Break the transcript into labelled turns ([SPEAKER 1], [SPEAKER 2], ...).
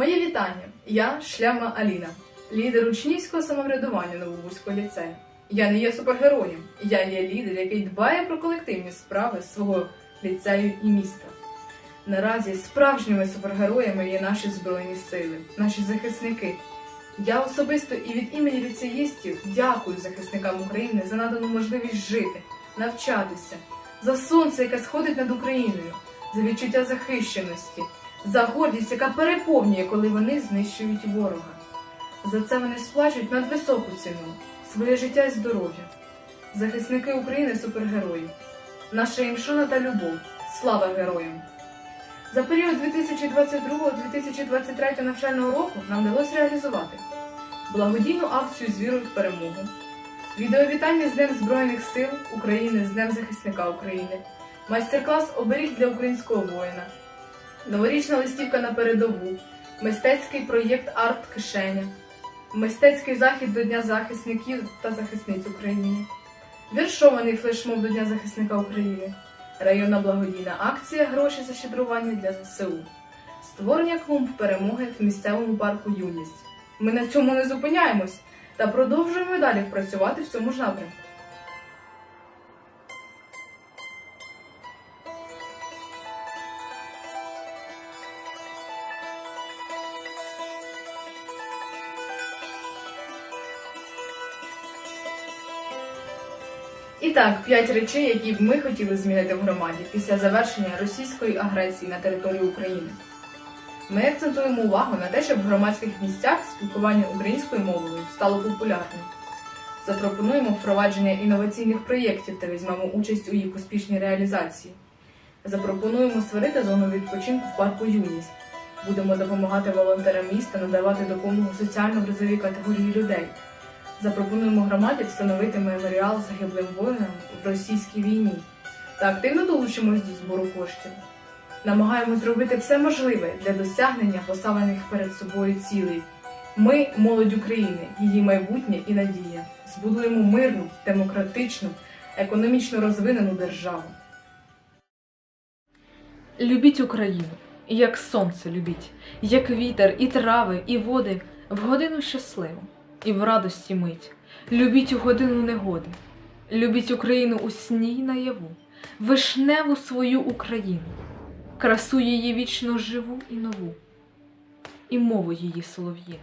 [SPEAKER 1] Моє вітання. Я Шляма Аліна, лідер учнівського самоврядування Новобузького ліцею. Я не є супергероєм, я є лідер, який дбає про колективні справи свого ліцею і міста. Наразі справжніми супергероями є наші збройні сили, наші захисники. Я особисто і від імені ліцеїстів дякую захисникам України за надану можливість жити, навчатися, за сонце, яке сходить над Україною, за відчуття захищеності, за гордість, яка переповнює, коли вони знищують ворога. За це вони сплачують надвисоку ціну своє життя і здоров'я. Захисники України супергерої. Наша їм та любов. Слава героям! За період 2022-2023 навчального року нам вдалося реалізувати благодійну акцію з вірою в перемогу, відеовітання з Днем Збройних сил України з Днем захисника України, майстер-клас оберіг для українського воїна, новорічна листівка на передову, мистецький проєкт Арт Кишеня, мистецький захід до Дня захисників та захисниць України, віршований флешмоб до Дня захисника України, районна благодійна акція Гроші за щедрування для ЗСУ, створення клумб перемоги в місцевому парку Юність. Ми на цьому не зупиняємось та продовжуємо далі працювати в цьому ж напрямку. І так, п'ять речей, які б ми хотіли змінити в громаді після завершення російської агресії на території України. Ми акцентуємо увагу на те, щоб в громадських місцях спілкування українською мовою стало популярним. Запропонуємо впровадження інноваційних проєктів та візьмемо участь у їх успішній реалізації. Запропонуємо створити зону відпочинку в парку Юність. Будемо допомагати волонтерам міста надавати допомогу соціально вразовій категорії людей. Запропонуємо громаді встановити меморіал загиблим воїнам в російській війні та активно долучимось до збору коштів. Намагаємось зробити все можливе для досягнення поставлених перед собою цілей. Ми, молодь України, її майбутнє і надія. Збудуємо мирну, демократичну, економічно розвинену державу.
[SPEAKER 2] Любіть Україну, як сонце любіть, як вітер, і трави, і води, в годину щасливу, і в радості мить. Любіть у годину негоди, любіть Україну у сні й наяву, вишневу свою Україну, красу її вічно живу і нову, і мову її солов'їну.